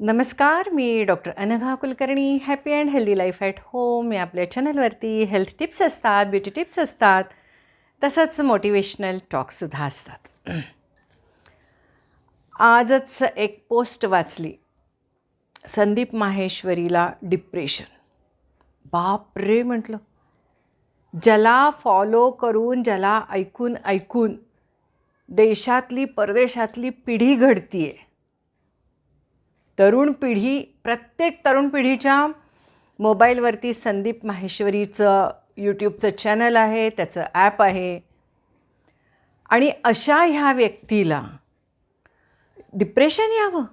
नमस्कार मी doctor Anagha Kulkarni happy and healthy life at home या आपल्या चॅनलवरती हेल्थ टिप्स असतात ब्युटी टिप्स असतात तसंच मोटिवेशनल टॉकसुद्धा असतात. आजच एक पोस्ट वाचली संदीप माहेश्वरीला डिप्रेशन बाप रे म्हटलं. ज्याला फॉलो करून ज्याला ऐकून ऐकून देशातली परदेशातली पिढी घडती आहे तरुण पिढी प्रत्येक तरुण पिढीच्या मोबाईलवरती संदीप माहेश्वरीचं यूट्यूबचं चॅनल आहे त्याचं ॲप आहे. आणि अशा ह्या व्यक्तीला डिप्रेशन यावं.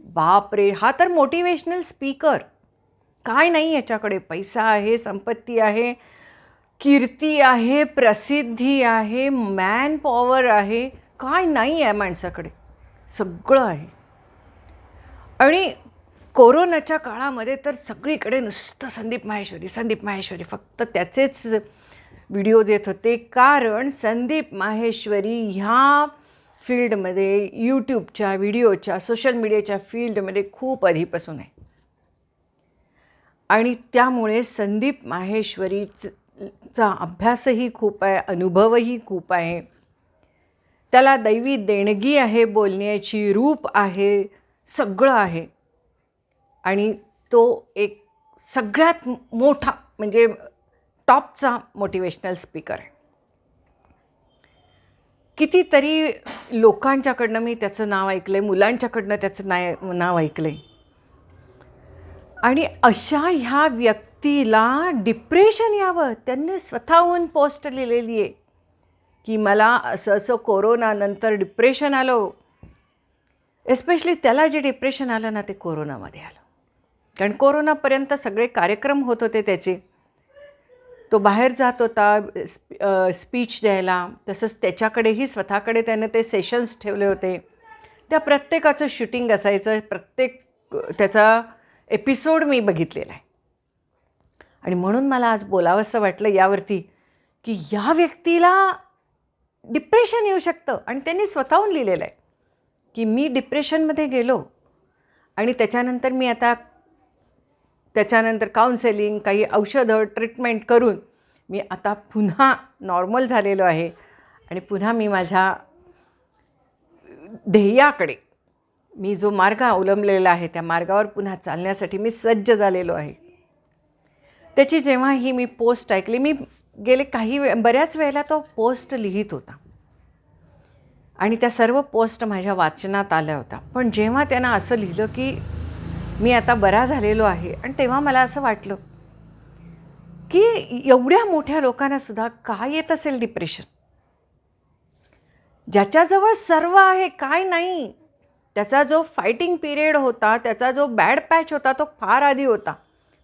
बाप रे हा तर मोटिवेशनल स्पीकर काय नाही याच्याकडे पैसा आहे संपत्ती आहे कीर्ती आहे प्रसिद्धी आहे मॅन पॉवर आहे. काय नाही आहे माणसाकडे. सगळं आहे. आणि कोरोनाच्या काळामध्ये तर सगळीकडे नुसतं संदीप माहेश्वरी संदीप माहेश्वरी. फक्त त्याचेच व्हिडिओज येत होते. कारण संदीप माहेश्वरी ह्या फील्डमध्ये यूट्यूबच्या व्हिडिओच्या सोशल मीडियाच्या फील्डमध्ये खूप आधीपासून आहे. आणि त्यामुळे संदीप माहेश्वरीच चा अभ्यासही खूप आहे अनुभवही खूप आहे. त्याला दैवी देणगी आहे बोलण्याची रूप आहे. सगळं आहे. आणि तो एक सगळ्यात मोठा म्हणजे टॉपचा मोटिवेशनल स्पीकर आहे. कितीतरी लोकांच्याकडनं मी त्याचं नाव ऐकलं आहे मुलांच्याकडनं त्याचं नाय नाव ऐकलं आहे आणि अशा ह्या व्यक्तीला डिप्रेशन यावं त्यांनी स्वतःहून पोस्ट लिहिलेली आहे की मला असं असं कोरोनानंतर डिप्रेशन आलं एस्पेशली त्याला जे डिप्रेशन आलं ना ते कोरोनामध्ये आलं. कारण कोरोनापर्यंत सगळे कार्यक्रम होत होते त्याचे. तो बाहेर जात होता स्पीच द्यायला. तसंच त्याच्याकडेही स्वतःकडे त्यानं ते सेशन्स ठेवले होते. त्या प्रत्येकाचं शूटिंग असायचं. प्रत्येक त्याचा एपिसोड मी बघितलेला आहे. आणि म्हणून मला आज बोलावंसं वाटलं यावरती की या व्यक्तीला डिप्रेशन येऊ शकतं. आणि त्यांनी स्वतःहून लिहिलेलं आहे. की मी डिप्रेशनमध्ये गेलो आणि त्याच्यानंतर मी आता त्याच्यानंतर काउन्सेलिंग काही औषधं ट्रीटमेंट करून मी आता पुन्हा नॉर्मल झालेलो आहे आणि पुन्हा मी माझ्या ध्येयाकडे मी जो मार्ग अवलंबलेला आहे त्या मार्गावर पुन्हा चालण्यासाठी मी सज्ज झालेलो आहे. त्याची जेव्हा ही मी पोस्ट ऐकली मी गेले काही वे बऱ्याच वेळेला तो पोस्ट लिहित होता. आणि त्या सर्व पोस्ट माझ्या वाचनात आल्या होत्या. पण जेव्हा त्यांना असं लिहिलं की मी आता बरा झालेलो आहे आणि तेव्हा मला असं वाटलं की एवढ्या मोठ्या लोकांनासुद्धा काय येत असेल डिप्रेशन ज्याच्याजवळ सर्व आहे काय नाही. त्याचा जो फायटिंग पिरियड होता त्याचा जो बॅड पॅच होता तो फार आधी होता.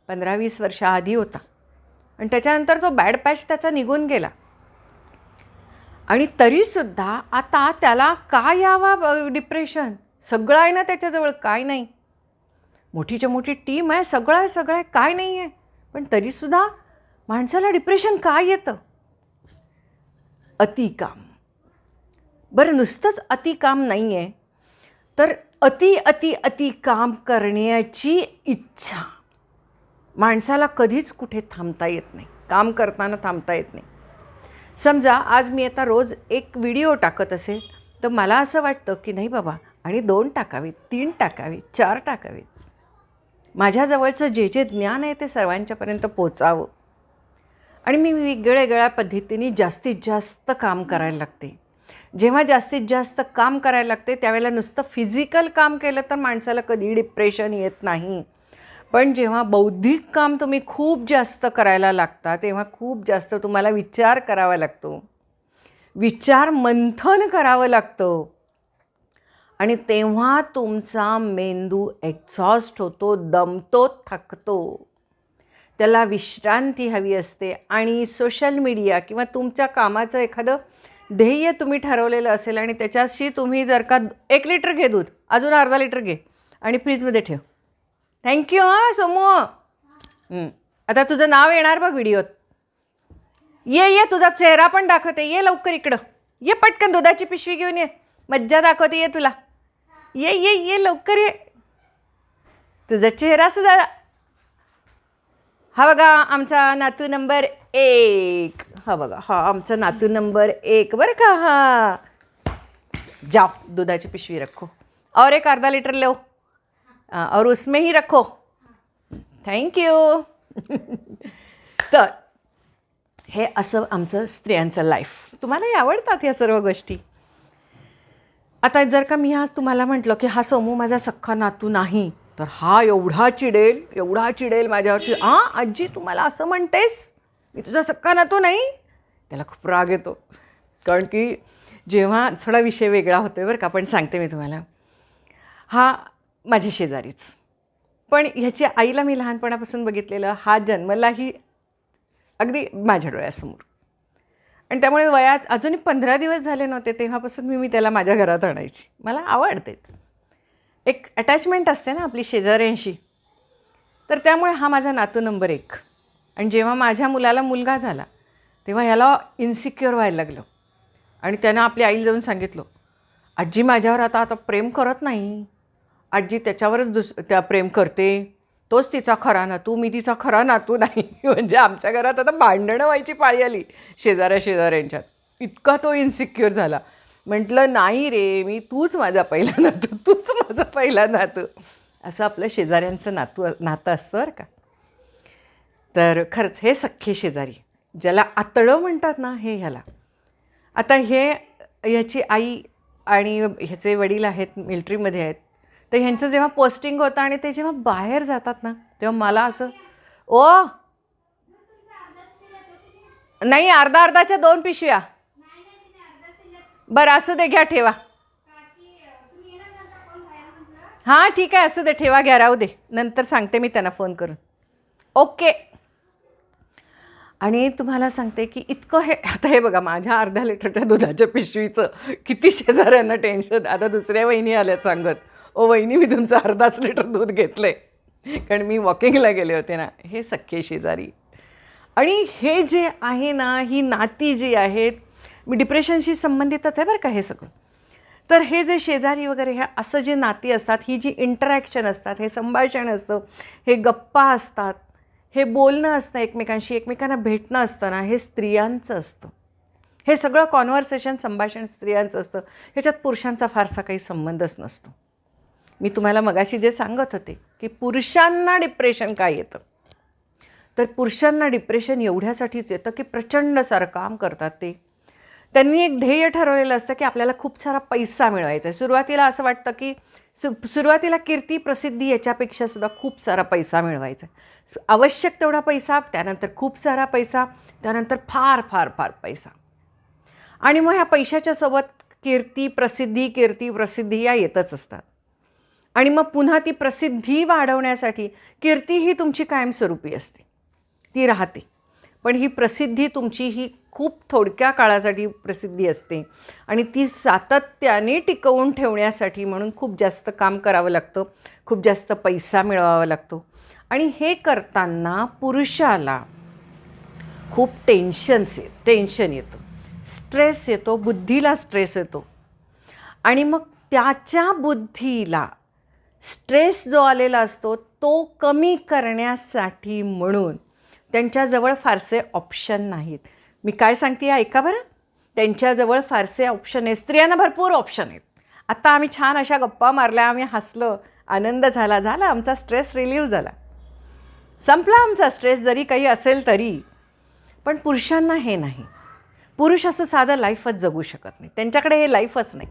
पंधरा वीस वर्षाआधी होता. आणि त्याच्यानंतर तो बॅड पॅच त्याचा निघून गेला. आणि तरीसुद्धा आता त्याला का यावा डिप्रेशन सगळं आहे ना त्याच्याजवळ? काय नाही. मोठीच्या मोठी टीम आहे सगळं आहे सगळं आहे काय नाही आहे. पण तरीसुद्धा माणसाला डिप्रेशन काय येतं? अतिकाम. बरं नुसतंच अतिकाम नाही आहे तर अति अति अति काम करण्याची इच्छा माणसाला कधीच कुठे थांबता येत नाही. काम करताना थांबता येत नाही. समजा आज मी आता रोज एक व्हिडिओ टाकत असेल तर मला असं वाटतं की नाही बाबा आणि दोन टाकावीत तीन टाकावीत चार टाकावीत. माझ्याजवळचं जे जे ज्ञान आहे ते सर्वांच्यापर्यंत पोचावं. आणि मी वेगवेगळ्या पद्धतीने जास्तीत जास्त काम करायला लागते. जेव्हा जास्तीत जास्त काम करायला लागते त्यावेळेला नुसतं फिजिकल काम केलं तर माणसाला कधी डिप्रेशन येत नाही. पण जेव्हा बौद्धिक काम तुम्ही खूप जास्त करायला लागता तेव्हा खूप जास्त तुम्हाला विचार करावा लागतो. विचार मंथन करावं लागतं. आणि तेव्हा तुमचा मेंदू एक्झॉस्ट होतो दमतो थकतो. त्याला विश्रांती हवी असते आणि सोशल मीडिया किंवा तुमच्या कामाचं एखादं ध्येय तुम्ही ठरवलेलं असेल आणि त्याच्याशी तुम्ही जर का एक लिटर घे दूध अजून अर्धा लिटर घे आणि फ्रीजमध्ये ठेव. थँक्यू हां सोमू. आता तुझं नाव येणार बघ व्हिडिओत ये ये तुझा चेहरा पण दाखवते. ये लवकर इकडं. ये पटकन दुधाची पिशवी घेऊन ये. मज्जा दाखवते ये तुला. ये ये ये लवकर ये. तुझा चेहरा सुद्धा हा बघा आमचा नातू नंबर एक. हा बघा हा आमचा नातू नंबर एक बरं का हा. जाओ दुधाची पिशवी रखो. और एक अर्धा लिटर लो. Uh, और उसमें ही रखो। थँक यू तर हे असं आमचं स्त्रियांचं लाईफ तुम्हालाही आवडतात या सर्व गोष्टी. आता जर का मी आज तुम्हाला म्हटलं की हा सोमू माझा सख्खा नातू नाही तर हा एवढा चिडेल एवढा चिडेल माझ्यावरती. हां आजी तू मला असं म्हणतेस? मी तुझा सख्खा नातू नाही? त्याला खूप राग येतो. कारण की जेव्हा थोडा विषय वेगळा होतो बरं का पण सांगते मी तुम्हाला. हा माझ्या शेजारीच. पण ह्याची आईला मी लहानपणापासून बघितलेलं हा जन्मलाही अगदी माझ्या डोळ्यासमोर. आणि त्यामुळे वयात अजूनही पंधरा दिवस झाले नव्हते तेव्हापासून मी मी त्याला माझ्या घरात आणायची. मला आवडते. एक अटॅचमेंट असते ना आपली शेजाऱ्यांशी. तर त्यामुळे हा माझा नातू नंबर एक. आणि जेव्हा माझ्या मुलाला मुलगा झाला तेव्हा ह्याला इन्सिक्युअर व्हायला लागलं. आणि त्यानं आपल्या आईला जाऊन सांगितलं आजी माझ्यावर आता आता प्रेम करत नाही. आजी त्याच्यावरच दुस त्या प्रेम करते. तोच तिचा खरा नातू मी तिचा खरा नातू नाही. म्हणजे आमच्या घरात आता भांडणं व्हायची पाळी आली शेजाऱ्या शेजाऱ्यांच्यात. इतका तो इन्सिक्युअर झाला. म्हटलं नाही रे मी तूच माझा पहिला नातू तूच माझा पहिला नातू. असं आपलं शेजाऱ्यांचं नातू नातं असतं बरं का. तर खरंच हे सख्खे शेजारी ज्याला आतळं म्हणतात ना हे ह्याला. आता हे ह्याची आई आणि ह्याचे वडील आहेत मिलिटरीमध्ये आहेत तर ह्यांचं जेव्हा पोस्टिंग होतं आणि ते जेव्हा बाहेर जातात ना तेव्हा मला असं ओ! नाही अर्धा अर्धाच्या दोन पिशव्या. बरं असू दे घ्या ठेवा. हां ठीक आहे असू दे ठेवा घ्या राहू दे. नंतर सांगते मी त्यांना फोन करून. ओके. आणि तुम्हाला सांगते की इतकं हे आता हे बघा माझ्या अर्ध्या लिटरच्या दुधाच्या पिशवीचं किती शेजाऱ्यांना टेन्शन आता दुसऱ्या वहिनी आल्यात सांगत. ओ वहिनी मी तुमचं अर्धाच लिटर दूध घेतलं आहे कारण मी वॉकिंगला गेले होते ना हे सख्खे शेजारी. आणि हे जे आहे ना ही नाती जी आहेत मी डिप्रेशनशी संबंधितच आहे बरं का हे सगळं. तर हे जे शेजारी वगैरे हे असं जे नाती असतात ही जी इंटरॅक्शन असतात हे संभाषण असतं हे गप्पा असतात हे बोलणं असतं एकमेकांशी एकमेकांना भेटणं असतं ना हे स्त्रियांचं असतं. हे सगळं कॉन्व्हर्सेशन संभाषण स्त्रियांचं असतं. ह्याच्यात पुरुषांचा फारसा काही संबंधच नसतो. मी तुम्हाला मगाशी जे सांगत होते की पुरुषांना डिप्रेशन काय येतं? तर पुरुषांना डिप्रेशन एवढ्यासाठीच येतं की प्रचंड सारं काम करतात ते. त्यांनी एक ध्येय ठरवलेलं असतं की आपल्याला खूप सारा पैसा मिळवायचा आहे. सुरुवातीला असं वाटतं की सु सुरुवातीला कीर्ती प्रसिद्धी याच्यापेक्षा सुद्धा खूप सारा पैसा मिळवायचा आहे. आवश्यक तेवढा पैसा त्यानंतर खूप सारा पैसा त्यानंतर फार फार फार पैसा. आणि मग ह्या पैशाच्या सोबत कीर्ती प्रसिद्धी कीर्ती प्रसिद्धी या येतच असतात. आणि मग पुन्हा ती प्रसिद्धी वाढवण्यासाठी कीर्ती ही तुमची कायमस्वरूपी असते. ती राहते. पण ही प्रसिद्धी तुमची ही खूप थोडक्या काळासाठी प्रसिद्धी असते आणि ती सातत्याने टिकवून ठेवण्यासाठी म्हणून खूप जास्त काम करावं लागतं खूप जास्त पैसा मिळवावा लागतो. आणि हे करताना पुरुषाला खूप टेन्शन्स येत टेन्शन येतं. स्ट्रेस येतो बुद्धीला स्ट्रेस येतो. आणि मग त्याच्या बुद्धीला स्ट्रेस जो आलेला असतो तो कमी करण्यासाठी म्हणून त्यांच्याजवळ फारसे ऑप्शन नाहीत. मी काय सांगते ऐका बरं? त्यांच्याजवळ फारसे ऑप्शन आहेत. स्त्रियांना भरपूर ऑप्शन आहेत. आत्ता आम्ही छान अशा गप्पा मारल्या आम्ही हसलो आनंद झाला झाला आमचा स्ट्रेस रिलीव्ह झाला. संपला आमचा स्ट्रेस जरी काही असेल तरी. पण पुरुषांना हे नाही. पुरुष असं साधं लाईफच जगू शकत नाही. त्यांच्याकडे हे लाईफच नाही.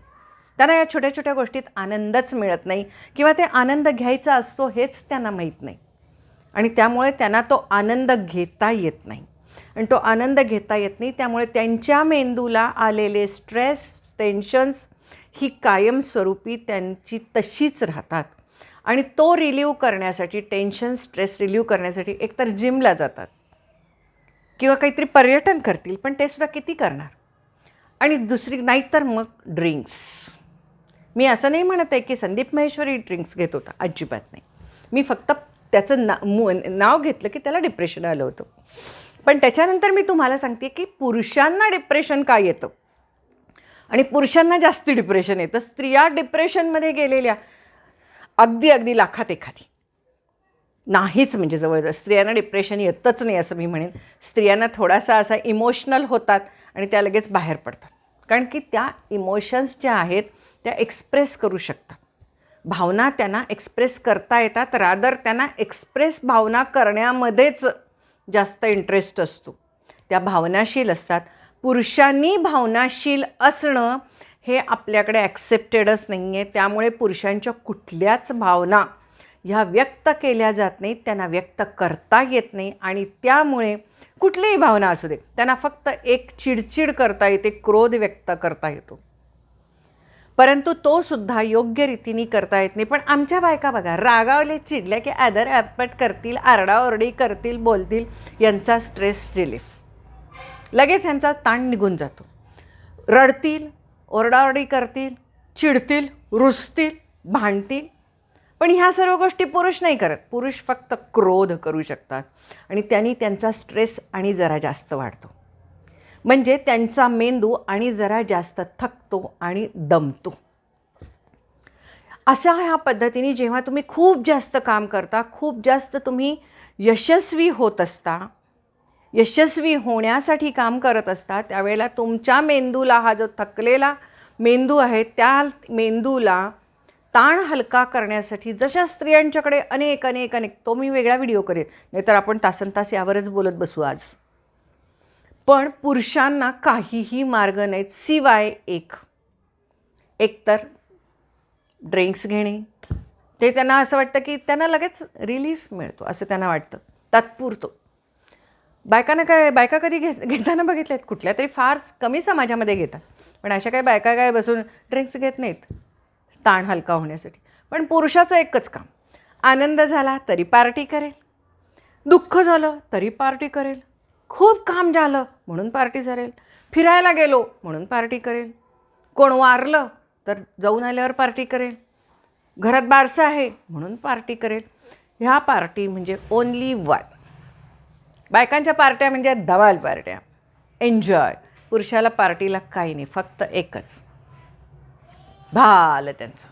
त्यांना या छोट्या छोट्या गोष्टीत आनंदच मिळत नाही किंवा ते आनंद घ्यायचा असतो हेच त्यांना माहीत नाही. आणि त्यामुळे त्यांना तो आनंद घेता येत नाही. आणि तो आनंद घेता येत नाही त्यामुळे त्यांच्या मेंदूला आलेले स्ट्रेस टेन्शन्स ही कायमस्वरूपी त्यांची तशीच राहतात. आणि तो रिलीव करण्यासाठी टेन्शन स्ट्रेस रिलीव करण्यासाठी एकतर जिमला जातात. किंवा काहीतरी पर्यटन करतील पण ते सुद्धा किती करणार? आणि दुसरी नाहीतर मग ड्रिंक्स मी असं नाही म्हणत आहे की संदीप महेश्वरी ड्रिंक्स घेत होता. अजिबात नाही. मी फक्त त्याचं ना मु नाव घेतलं की त्याला डिप्रेशन आलं होतं. पण त्याच्यानंतर मी तुम्हाला सांगते की पुरुषांना डिप्रेशन का येतं? आणि पुरुषांना जास्त डिप्रेशन येतं. स्त्रिया डिप्रेशनमध्ये गेलेल्या अगदी अगदी लाखात एखादी. नाहीच म्हणजे जवळजवळ. स्त्रियांना डिप्रेशन येतच नाही असं मी म्हणेन. स्त्रियांना थोडासा असा इमोशनल होतात आणि त्या लगेच बाहेर पडतात. कारण की त्या इमोशन्स ज्या आहेत त्या एक्सप्रेस करू शकतात. भावना त्यांना एक्सप्रेस करता येतात. रादर त्यांना एक्सप्रेस भावना करण्यामध्येच जास्त इंटरेस्ट असतो. त्या भावनाशील असतात. पुरुषांनी भावनाशील असणं हे आपल्याकडे ॲक्सेप्टेडच नाही आहे त्यामुळे पुरुषांच्या कुठल्याच भावना ह्या व्यक्त केल्या जात नाहीत. त्यांना व्यक्त करता येत नाही आणि त्यामुळे कुठलीही भावना असू दे त्यांना फक्त एक चिडचिड करता येते क्रोध व्यक्त करता येतो. परंतु तो सुद्धा योग्य रीतीने करता येत नाही. पण आमच्या बायका बघा रागावले चिडल्या की आदर ॲपट करतील आरडाओरडी करतील बोलतील यांचा स्ट्रेस रिलीफ लगेच यांचा ताण निघून जातो. रडतील ओरडाओरडी करतील चिडतील रुसतील भांडतील. पण ह्या सर्व गोष्टी पुरुष नाही करत. पुरुष फक्त क्रोध करू शकतात आणि त्यांनी त्यांचा स्ट्रेस आणि जरा जास्त वाढतो. म्हणजे त्यांचा मेंदू आणि जरा जास्त थकतो आणि दमतो. अशा ह्या पद्धतीने जेव्हा तुम्ही खूप जास्त काम करता खूप जास्त तुम्ही यशस्वी होत असता यशस्वी होण्यासाठी काम करत असता त्यावेळेला तुमच्या मेंदूला हा जो थकलेला मेंदू आहे त्या मेंदूला ताण हलका करण्यासाठी जशा स्त्रियांच्याकडे अनेक अनेक अनेक तो मी वेगळा व्हिडिओ करेन नाहीतर आपण तासन तास यावरच बोलत बसू आज. पण पुरुषांना काहीही मार्ग नाहीत. शिवाय एक. एकतर ड्रिंक्स घेणे. ते त्यांना असं वाटतं की त्यांना लगेच रिलीफ मिळतो असं त्यांना वाटतं. तात्पुरतो. बायकांना काय बायका कधी घेत घेताना बघितल्या आहेत कुठल्या तरी फार कमी समाजामध्ये घेतात. पण अशा काही बायका काय बसून ड्रिंक्स घेत नाहीत? ताण हलका होण्यासाठी. पण पुरुषाचं एकच काम. आनंद झाला तरी पार्टी करेल. दुःख झालं तरी पार्टी करेल. खूप काम झालं म्हणून पार्टी झालेल फिरायला गेलो म्हणून पार्टी करेल. कोण वारलं तर जाऊन आल्यावर पार्टी करेल. घरात बारसं आहे म्हणून पार्टी करेल. ह्या पार्टी म्हणजे ओनली वन बायकांच्या पार्ट्या म्हणजे धवाल पार्ट्या. एन्जॉय पुरुषाला पार्टीला काही नाही फक्त एकच. भालं त्यांचं.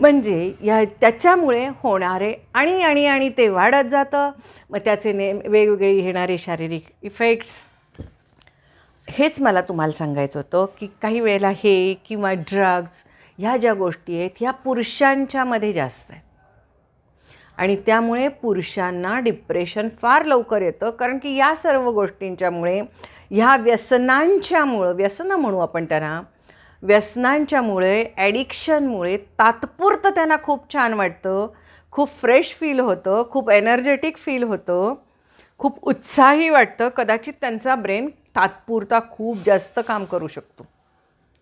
म्हणजे या त्याच्यामुळे होणारे आणि आणि आणि ते वाढत जातं. मग त्याचे ने वेगवेगळे येणारे शारीरिक इफेक्ट्स हेच मला तुम्हाला सांगायचं होतं की काही वेळेला हे किंवा ड्रग्ज ह्या ज्या गोष्टी आहेत ह्या पुरुषांच्यामध्ये जास्त आहेत. आणि त्यामुळे पुरुषांना डिप्रेशन फार लवकर येतं. कारण की या सर्व गोष्टींच्यामुळे ह्या व्यसनांच्यामुळं व्यसनं म्हणू आपण त्यांना व्यसनांच्यामुळे ॲडिक्शनमुळे तात्पुरतं त्यांना खूप छान वाटतं. खूप फ्रेश फील होतं खूप एनर्जेटिक फील होतं. खूप उत्साही वाटतं. कदाचित त्यांचा ब्रेन तात्पुरता खूप जास्त काम करू शकतो.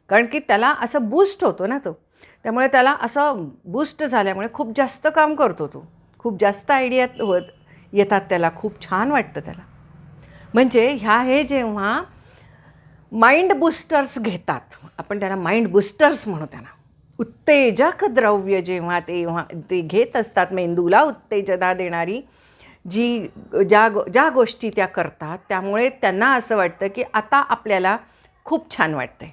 कारण की त्याला असं बूस्ट होतो ना तो. त्यामुळे त्याला असं बूस्ट झाल्यामुळे खूप जास्त काम करतो तो. खूप जास्त आयडिया होत येतात त्याला. खूप छान वाटतं त्याला. म्हणजे ह्या हे जेव्हा माइंड बुस्टर्स घेतात आपण त्यांना माइंड बुस्टर्स म्हणू त्यांना. उत्तेजक द्रव्य जेव्हा तेव्हा ते घेत असतात मेंदूला उत्तेजना देणारी जी ज्या गो ज्या गोष्टी त्या करतात त्यामुळे त्यांना असं वाटतं की आता आपल्याला खूप छान वाटतं आहे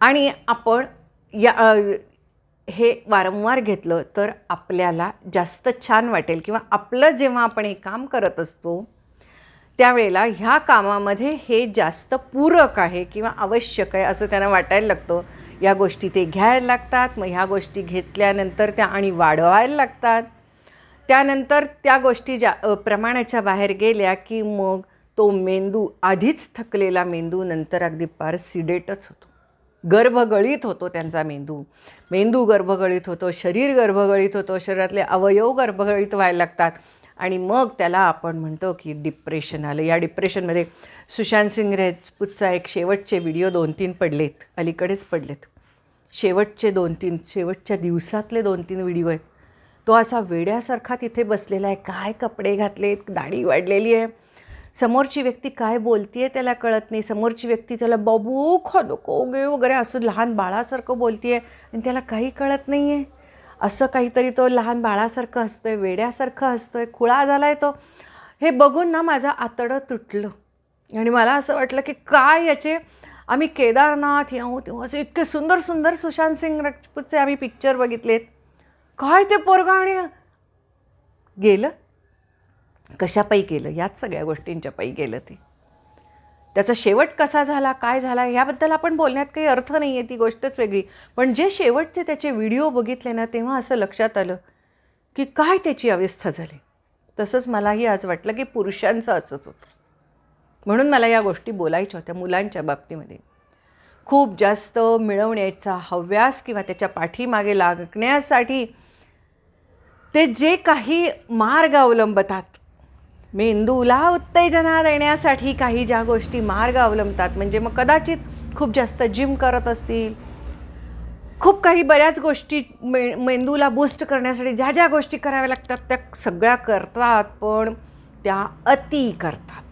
आणि आपण या हे वारंवार घेतलं तर आपल्याला जास्त छान वाटेल किंवा आपलं जेव्हा आपण हे काम करत असतो त्यावेळेला ह्या कामामध्ये हे जास्त पूरक आहे किंवा आवश्यक आहे असं त्यांना वाटायला लागतं. या गोष्टी ते घ्यायला लागतात मग ह्या गोष्टी घेतल्यानंतर त्या आणि वाढवायला लागतात. त्यानंतर त्या गोष्टी ज्या प्रमाणाच्या बाहेर गेल्या की मग तो मेंदू आधीच थकलेला मेंदू नंतर अगदी फार सिडेटच होतो. गर्भगळीत होतो त्यांचा मेंदू. मेंदू गर्भगळीत होतो शरीर गर्भगळीत होतो शरीरातले अवयव गर्भगळीत व्हायला लागतात. आणि मग त्याला आपण म्हणतो की डिप्रेशन आलं. या डिप्रेशनमध्ये सुशांत सिंग रेजपूतचा एक शेवटचे व्हिडिओ दोन तीन पडलेत. अलीकडेच पडलेत. शेवटचे दोन तीन शेवटच्या दिवसातले दोन तीन व्हिडिओ आहेत. तो असा वेड्यासारखा तिथे बसलेला आहे. काय कपडे घातलेत? दाढी वाढलेली आहे. समोरची व्यक्ती काय बोलतीये आहे त्याला कळत नाही. समोरची व्यक्ती त्याला बाबू खो गे वगैरे असं लहान बाळासारखं बोलतीये आहे आणि त्याला काही कळत नाही आहे असं काहीतरी तो लहान बाळासारखं असतं आहे वेड्यासारखं असतं आहे खुळा झाला आहे तो. हे बघून ना माझं आतडं तुटलं. आणि मला असं वाटलं की काय याचे आम्ही केदारनाथ येऊ तेव्हा असे इतके सुंदर सुंदर सुशांत सिंग राजपूतचे आम्ही पिक्चर बघितलेत. काय ते पोरगा आणि गेलं? कशापायी गेलं याच सगळ्या गोष्टींच्या पायी गेलं ते. त्याचा शेवट कसा झाला काय झाला याबद्दल आपण बोलण्यात काही अर्थ नाही आहे ती गोष्टच वेगळी. पण जे शेवटचे त्याचे व्हिडिओ बघितले ना तेव्हा असं लक्षात आलं की काय त्याची अवस्था झाली. तसंच मलाही आज वाटलं की पुरुषांचं असंच होतं. म्हणून मला या गोष्टी बोलायच्या होत्या मुलांच्या बाबतीमध्ये. खूप जास्त मिळवण्याचा हव्यास किंवा त्याच्या पाठीमागे लागण्यासाठी ते जे काही मार्ग अवलंबतात मेंदूला उत्तेजना देण्यासाठी काही ज्या गोष्टी मार्ग अवलंबतात म्हणजे मग कदाचित खूप जास्त जिम करत असतील खूप काही बऱ्याच गोष्टी मे मेंदूला बूस्ट करण्यासाठी ज्या ज्या गोष्टी कराव्या लागतात त्या सगळ्या करतात पण त्या अति करतात.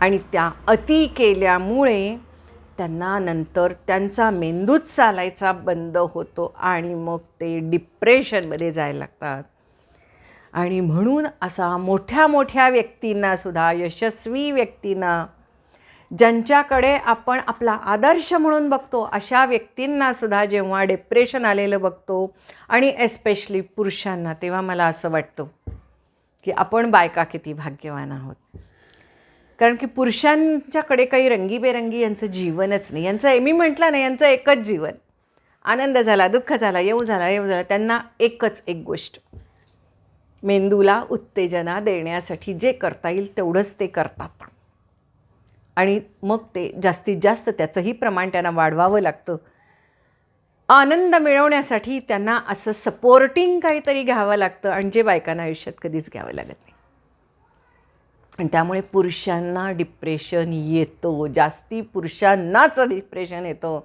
आणि त्या अति केल्यामुळे त्यांना नंतर त्यांचा मेंदूच चालायचा बंद होतो आणि मग ते डिप्रेशनमध्ये जायला लागतात. आणि म्हणून असा मोठ्या मोठ्या व्यक्तींनासुद्धा यशस्वी व्यक्तींना ज्यांच्याकडे आपण आपला आदर्श म्हणून बघतो अशा व्यक्तींनासुद्धा जेव्हा डिप्रेशन आलेलं बघतो आणि एस्पेशली पुरुषांना तेव्हा मला असं वाटतं की आपण बायका किती भाग्यवान आहोत. कारण की पुरुषांच्याकडे काही रंगीबेरंगी यांचं जीवनच नाही. यांचं मी म्हटलं ना यांचं एकच जीवन. आनंद झाला दुःख झाला येऊ झाला येऊ झाला त्यांना एकच एक गोष्ट. मेंदूला उत्तेजना देण्यासाठी जे करता येईल तेवढंच ते करतात. आणि मग ते जास्तीत जास्त त्याचंही प्रमाण त्यांना वाढवावं लागतं. आनंद मिळवण्यासाठी त्यांना असं सपोर्टिंग काहीतरी घ्यावं लागतं आणि जे बायकांना आयुष्यात कधीच घ्यावं लागत नाही. आणि त्यामुळे पुरुषांना डिप्रेशन येतो. जास्ती पुरुषांनाच डिप्रेशन येतं.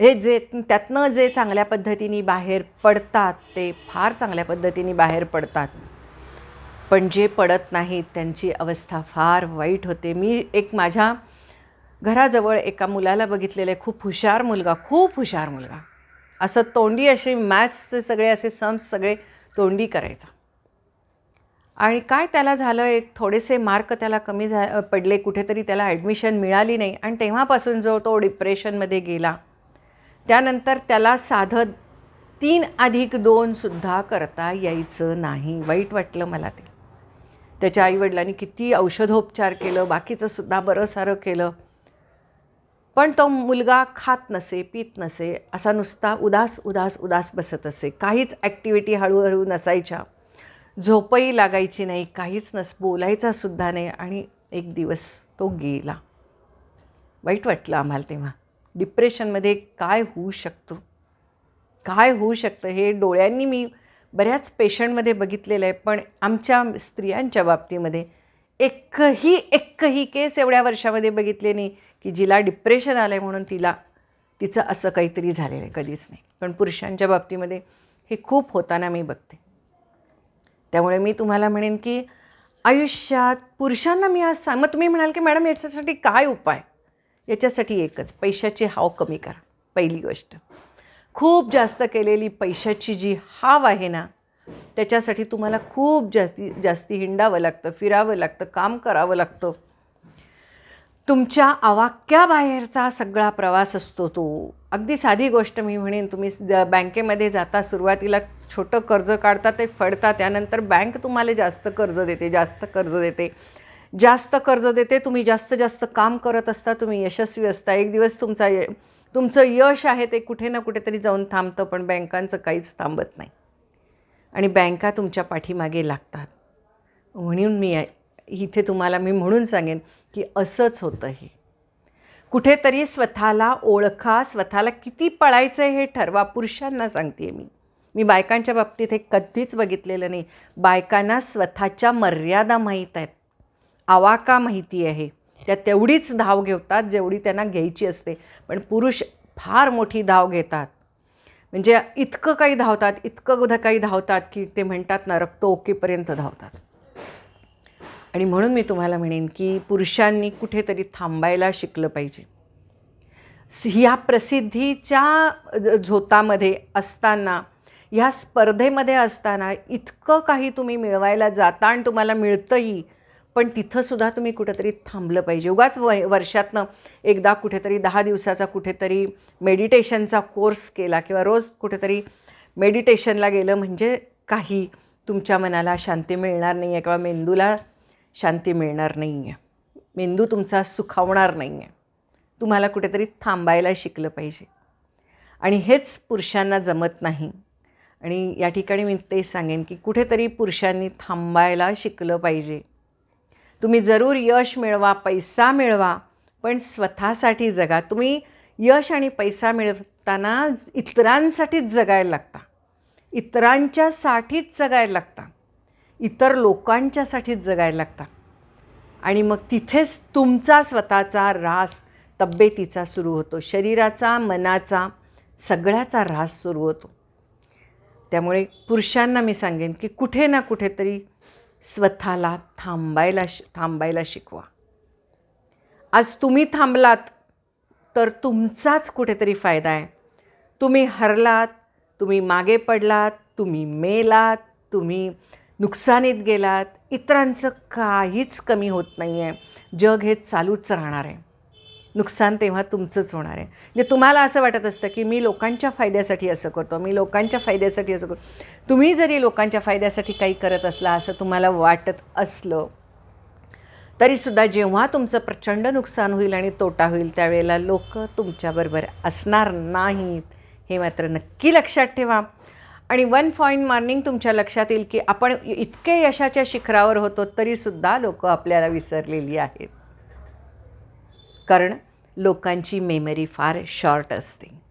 हे जे त्यातनं जे चांगल्या पद्धतीने बाहेर पडतात ते फार चांगल्या पद्धतीने बाहेर पडतात. पण जे पडत नाहीत त्यांची अवस्था फार वाईट होते. मी एक माझ्या घराजवळ एका मुलाला बघितलेलं आहे. खूप हुशार मुलगा खूप हुशार मुलगा. असं तोंडी असे मॅथ्सचे सगळे असे सम्स सगळे तोंडी करायचा. आणि काय त्याला झालं एक थोडेसे मार्क त्याला कमी झा पडले. कुठेतरी त्याला ॲडमिशन मिळाली नाही. आणि तेव्हापासून जो तो डिप्रेशनमध्ये गेला त्यानंतर त्याला साधं तीन अधिक दोनसुद्धा करता यायचं नाही. वाईट वाटलं मला ते. त्याच्या आईवडिलांनी किती औषधोपचार केलं बाकीचं सुद्धा बरं सारं केलं. पण तो मुलगा खात नसे पित नसे असा नुसता उदास उदास उदास बसत असे. काहीच ॲक्टिव्हिटी हळूहळू नसायच्या. झोपही लागायची नाही काहीच नस बोलायचा सुद्धा नाही आणि एक दिवस तो गेला. वाईट वाटलं आम्हाला तेव्हा. डिप्रेशनमध्ये काय होऊ शकतो? काय होऊ शकतं? हे डोळ्यांनी मी बऱ्याच पेशंटमध्ये बघितलेलं आहे पण आमच्या स्त्रियांच्या बाबतीमध्ये एकही एकही केस एवढ्या वर्षामध्ये बघितले नाही की जिला डिप्रेशन आलं आहे म्हणून तिला तिचं असं काहीतरी झालेलं आहे कधीच नाही. पण पुरुषांच्या बाबतीमध्ये हे खूप होताना मी बघते. त्यामुळे मी तुम्हाला म्हणेन की आयुष्यात पुरुषांना मी आज सांग मग तुम्ही म्हणाल की मॅडम याच्यासाठी काय उपाय? याच्यासाठी एकच पैशाची हाव कमी करा पहिली गोष्ट. खूप जास्त केलेली पैशाची जी हाव आहे ना त्याच्यासाठी तुम्हाला खूप जास्ती जास्ती हिंडावं लागतं फिरावं लागतं काम करावं लागतं. तुमच्या आवाक्याबाहेरचा सगळा प्रवास असतो तो. अगदी साधी गोष्ट मी म्हणेन तुम्ही बँकेमध्ये जाता सुरुवातीला छोटं कर्ज काढता ते फडता त्यानंतर बँक तुम्हाला जास्त कर्ज देते जास्त कर्ज देते. जास्त कर्ज देते तुम्ही जास्त जास्त काम करत असता तुम्ही यशस्वी असता. एक दिवस तुमचा य तुमचं यश आहे ते कुठे ना कुठेतरी जाऊन थांबतं पण बँकांचं काहीच थांबत नाही. आणि बँका तुमच्या पाठीमागे लागतात. म्हणून मी इथे तुम्हाला मी म्हणून सांगेन की असंच होतं हे. कुठेतरी स्वतःला ओळखा स्वतःला किती पळायचं आहे हे ठरवा. पुरुषांना सांगते मी. मी बायकांच्या बाबतीत हे कधीच बघितलेलं नाही. बायकांना स्वतःच्या मर्यादा माहीत आहेत. आवाका माहिती आहे. त्या तेवढीच धाव घेतात जेवढी त्यांना घ्यायची असते. पण पुरुष फार मोठी धाव घेतात. म्हणजे इतकं काही धावतात इतकं काही धावतात की ते म्हणतात ना रक्त ओकेपर्यंत धावतात. आणि म्हणून मी तुम्हाला म्हणेन की पुरुषांनी कुठेतरी थांबायला शिकलं पाहिजे. ह्या प्रसिद्धीच्या झोतामध्ये असताना ह्या स्पर्धेमध्ये असताना इतकं काही तुम्ही मिळवायला जाता आणि तुम्हाला मिळतंही पण तिथंसुद्धा तुम्ही कुठेतरी थांबलं पाहिजे. उगाच व वर्षातनं एकदा कुठेतरी दहा दिवसाचा कुठेतरी मेडिटेशनचा कोर्स केला किंवा रोज कुठेतरी मेडिटेशनला गेलं म्हणजे काही तुमच्या मनाला शांती मिळणार नाही आहे किंवा मेंदूला शांती मिळणार नाही आहे मेंदू तुमचा सुखावणार नाही आहे तुम्हाला कुठेतरी थांबायला शिकलं पाहिजे. आणि हेच पुरुषांना जमत नाही. आणि या ठिकाणी मी ते सांगेन की कुठेतरी पुरुषांनी थांबायला शिकलं पाहिजे. तुम्ही जरूर यश मिळवा पैसा मिळवा पण स्वतःसाठी जगा. तुम्ही यश आणि पैसा मिळवताना इतरांसाठीच जगायला लागता. इतरांच्यासाठीच जगायला लागता. इतर लोकांच्यासाठीच जगायला लागता. आणि मग तिथेच तुमचा स्वतःचा रास तब्येतीचा सुरू होतो. शरीराचा मनाचा सगळ्याचा ऱ्हास सुरू होतो. त्यामुळे पुरुषांना मी सांगेन की कुठे ना कुठेतरी स्वतःला थांबायला श थांबायला शिकवा. आज तुम्ही थांबलात तर तुमचाच कुठेतरी फायदा आहे. तुम्ही हरलात तुम्ही मागे पडलात तुम्ही मेलात तुम्ही नुकसानीत गेलात इतरांचं काहीच कमी होत नाही आहे जग हे चालूच राहणार आहे. नुकसान तेव्हा तुमचंच होणार आहे. म्हणजे तुम्हाला असं वाटत असतं की मी लोकांच्या फायद्यासाठी असं करतो मी लोकांच्या फायद्यासाठी असं करतो. तुम्ही जरी लोकांच्या फायद्यासाठी काही करत असला असं तुम्हाला वाटत असलं तरीसुद्धा जेव्हा तुमचं प्रचंड नुकसान होईल आणि तोटा होईल त्यावेळेला लोक तुमच्याबरोबर असणार नाहीत हे मात्र नक्की लक्षात ठेवा. आणि वन पॉईंट मॉर्निंग तुमच्या लक्षात येईल की आपण इतके यशाच्या शिखरावर होतो तरीसुद्धा लोक आपल्याला विसरलेली आहेत. कारण लोकांची मेमरी फार शॉर्ट असते.